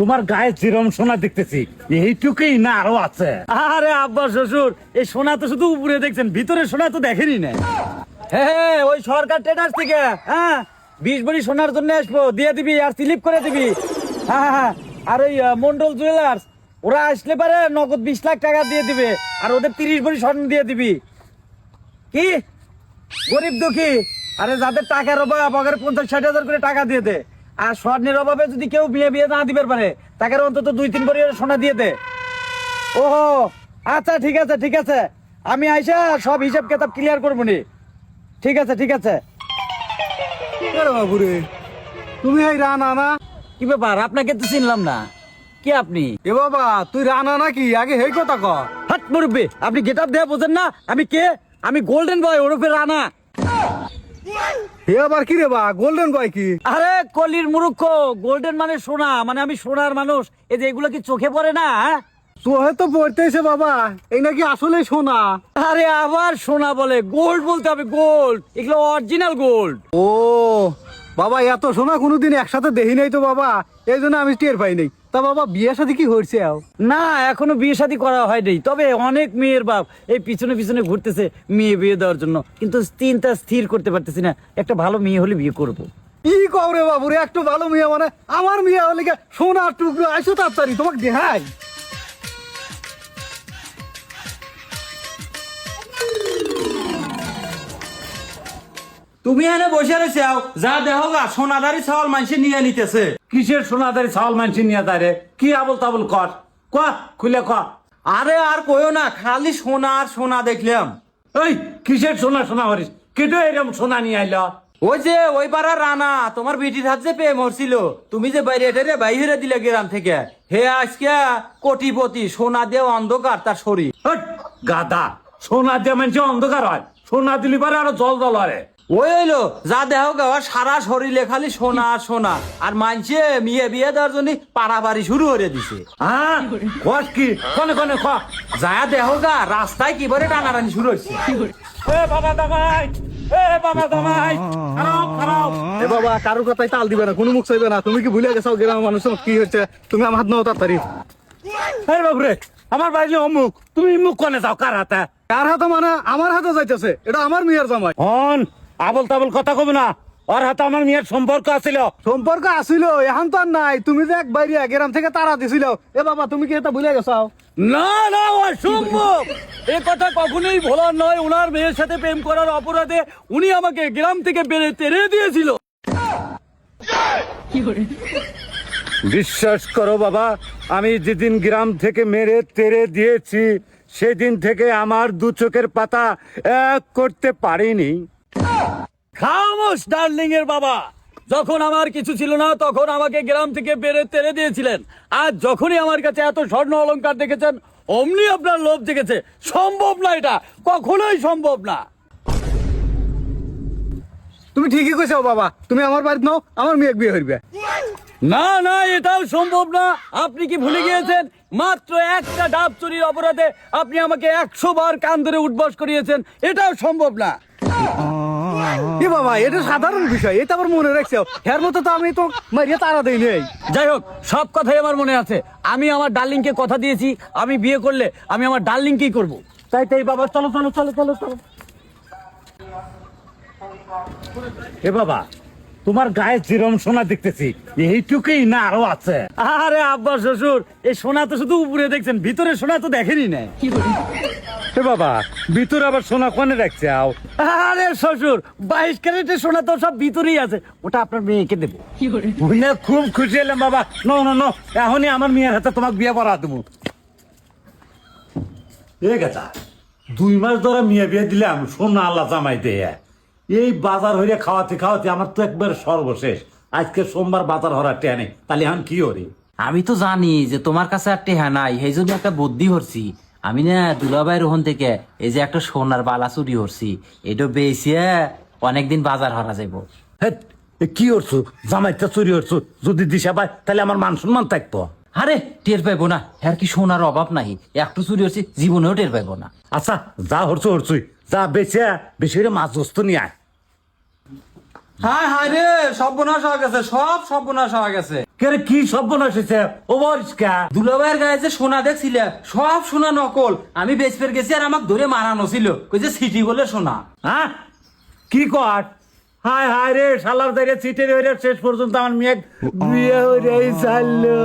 তোমার গায়ে যেরম সোনা দেখতেছি এইটুকুই না আরও আছে। আরে আব্বা শ্বশুর এই সোনা তো শুধু উপরে দেখছেন ভিতরে সোনা তো দেখেনি না। হ্যাঁ ওই সরকার ট্রেডার্স থেকে হ্যাঁ? বিশ ভরি সোনার জন্য আসব দিয়ে দিবি আর স্লিপ করে দিবি। হ্যাঁ হ্যাঁ, হ্যাঁ। আর ওই মন্ডল জুয়েলার্স ওরা আসলে পারে নগদ বিশ লাখ টাকা দিয়ে দিবে আর ওদের তিরিশ ভরি স্বর্ণ দিয়ে দিবি। কি? গরিব দুঃখী? আরে যাদের টাকার অভাব আগে পঞ্চাশ ষাট হাজার করে টাকা দিয়ে দে। আর স্বর্ণের অভাবে যদি কেউ বিয়ে বিয়ে না দিবে পারে তাকে অন্তত দুই তিন ভরি সোনা দিয়ে দে। ওহো আচ্ছা ঠিক আছে ঠিক আছে। আমি আইসা সব হিসাব কেতাব ক্লিয়ার করব নি। ঠিক আছে ঠিক আছে। বাবুরে তুমি এই রানা না? কি ব্যাপার? আপনাকে তো চিনলাম না। কি আপনি? এ বাবা তুই রানা নাকি? আগে হেই কথা ক। হাট মুরব্বী আপনি গেট আপ দেয়া বোঝেন না। আমি কে? আমি গোল্ডেন বয় ওরফে রানা। হে আবার কি রে বা গোল্ডেন বয় কি? আরে কলির মুরুক্ষ গোল্ডেন মানে সোনা মানে আমি সোনার মানুষ। এই যে এগুলো কি চোখে পড়ে না হ্যাঁ? চোহে তো পড়তেছে বাবা এই নাকি আসলে সোনা। আরে আবার সোনা বলে গোল্ড বলতে হবে গোল্ড এগুলো অরিজিনাল গোল্ড ও বাবা এত সোনা কোনোদিন একসাথে দেখি নাই তো বাবা এই জন্য আমি টের পাই নাই। তা বাবা বিয়ে সাথে কি হয়েছে আও? না এখনও বিয়ে শাদী করা হয়নি তবে অনেক মেয়ের বাপ এই পিছনে পিছনে ঘুরতেছে মেয়ে বিয়ে দেওয়ার জন্য কিন্তু চিন্তা স্থির করতে পারতেছি না একটা ভালো মেয়ে হলে বিয়ে করব। কি কও রে বাবুরে একটু ভালো মেয়ে মানে আমার মেয়ে হলে কি সোনার টুকরো আইসো তাড়াতাড়ি তোমাকে দেখাই তুমি এনে বসে রয়েছে যা দেহ গা সোনাদারি চাওয়াল মানুষে নিয়ে নিতেছে। কিসের সোনাদারি চাউল মানছি নিয়ে তারে কি আবল তাবল কর? ক খুলে ক। আরে আর কইও না খালি সোনা আর সোনা দেখলাম। ওই কিসের সোনা সোনা হরিস কেটে এরকম সোনা নিয়ে আইলো? ওই যে ওই পাড়ার রানা তোমার বিটির হাত যে পেয়ে মরছিল তুমি যে বাইরে এটারে বাইরে দিলে গ্রাম থেকে। হে আজকে কোটিপতি সোনা দিয়ে অন্ধকার তার শরীর। গাদা সোনা দিয়ে মানুষ অন্ধকার হয়। সোনা দিলি পারে আরও জল জল হয় ওই হইল যা দেহ গাওয়া সারা শরীরে খালি সোনা আর সোনা। আর মানছে মিয়ে বিয়ে দেওয়ার জন্য পাড়াবাড়ি শুরু করে দিছে। হ্যাঁ? কস কি? কনে কনে খ যা দেহ গা রাস্তায় কিবারে টানাটানি শুরু হচ্ছে এ বাবা দামাই এ বাবা দামাই। খারাপ খারাপ। এ বাবা কারোর কথাই তাল দিবে না কোনো মুখ চাইবে না। তুমি কি ভুলে গেছো গ্রামের মানুষ কি হচ্ছে তুমি আমার হাত নাও তাড়াতাড়ি। আরে বাবু রে আমার বাড়ি অমুক। তুমি মুখ কনে যাও কার হাতে? কার হাতে মানে? আমার হাতে যাইতেছে। এটা আমার মেয়ের জামাই। হন আবল তাবল কথা কব না। ওর হাতে আমার মেয়ের সম্পর্ক আছিল। সম্পর্ক আসিল এখন তো আর নাই। তুমি যে এক বাইরে গ্রাম থেকে তারা দিছিল। এ বাবা তুমি কি এটা ভুলে গেছো? না না অসম্ভব। এ কথা কখনোই ভোলার নয়। ওনার মেয়ের সাথে প্রেম করার অপরাধে উনি আমাকে গ্রাম থেকে বেড়ে তেড়ে দিয়েছিল। বিশ্বাস করো বাবা আমি যেদিন গ্রাম থেকে মেরে তেরে দিয়েছি সেদিন থেকে আমার দু চোখের পাতা এক করতে পারিনি। খামোশ ডার্লিং এর বাবা। যখন আমার কিছু ছিল না তখন আমাকে গ্রাম থেকে বেড়ে তেড়ে দিয়েছিলেন। আর যখনই আমার কাছে এত স্বর্ণ অলংকার দেখেছেন অমনি আপনার লোভ জেগেছে। সম্ভব না এটা। কখনোই সম্ভব না। তুমি ঠিকই কইছো বাবা। তুমি আমার বাড়িতে নাও আমার মেয়ে বিয়ে হইবে। না না এটাও সম্ভব না। আপনি কি ভুলে গিয়েছেন? মাত্র একটা ডাব চুরির অপরাধে আপনি আমাকে একশো বার কান ধরে উঠবাস করিয়েছেন। এটাও সম্ভব না। এ বাবা এটা সাধারণ বিষয় এটা আবার মনে রাখছো। এর মতো তো আমি তো মারিয়ে তারা দেই নেই। যাই হোক সব কথাই আমার মনে আছে। আমি আমার ডার্লিংকে কথা দিয়েছি আমি বিয়ে করলে আমি আমার ডার্লিংকেই করব। তাই তাই বাবা চলো চলো চলো চলো চলো। এ বাবা তোমার গায়ে যেরম সোনা দেখতেছি এইটুকুই না আরও আছে। আরে আব্বা শ্বশুর এই সোনা তো শুধু উপরে দেখছেন ভিতরে সোনা তো দেখেনি না এ বাবা ভিতরে আবার সোনা কোনে রাখছে আও? আরে শ্বশুর বাইশ ক্যারেটের সোনা তো সব ভিতরেই আছে। ওটা আপনার মেয়েকে দেবো। বুঝলে খুব খুশি হলাম বাবা। নো নো নো এখনই আমার মেয়ের হাতে তোমাকে বিয়ে পড়া দেবো। এ গেছা দুই মাস ধরে মেয়ে বিয়ে দিলাম সোনা আল্লাহ জামাই দেয়। এই বাজার হইয়া খাওয়াতে খাওয়াতে আমার তো একবার সর্বশেষ। আজকে সোমবার বাজার হরা টেনে তাহলে এখন কি হরি আমি তো জানি যে তোমার কাছে আর টেহা নাই সেই জন্য একটা বুদ্ধি হরছি আমি না দুলাভাইয়ের ওখান থেকে এই যে একটা সোনার বালা চুরি করছি এটা বেচিয়ে অনেকদিন বাজার হরা যাইব। কি করছ? জামাইটা চুরি করছ। যদি দিশা পায় তাহলে আমার মান সম্মান থাকতো। আরে টের পাইবো না। আর কি সোনার অভাব নাই একটু চুরি হরছি জীবনেও টের পাইবো না। আচ্ছা যা হরছো হরছুই যা বেচে বেশি করে মাছ দোস্ত নিয়ে আয়। হায় হায় রে সর্বনাশ হয়ে গেছে সব সর্বনাশ হয়ে গেছে। কে কি সর্বনাশ হয়েছে ও বরিষ্কা দুলাভাইয়ের গায়ে যে সোনা দেখছিলে, সব সোনা নকল। আমি বেসপের গেছি আর আমাকে ধরে মারানো ছিল। কই যে সিটি বলে সোনা। হ্যাঁ? কি কর? হায় হায় রে, শালার দাঁড়িয়ে চিটে রে শেষ পর্যন্ত আমার মেয়ে বিয়ে হয়ে চাললো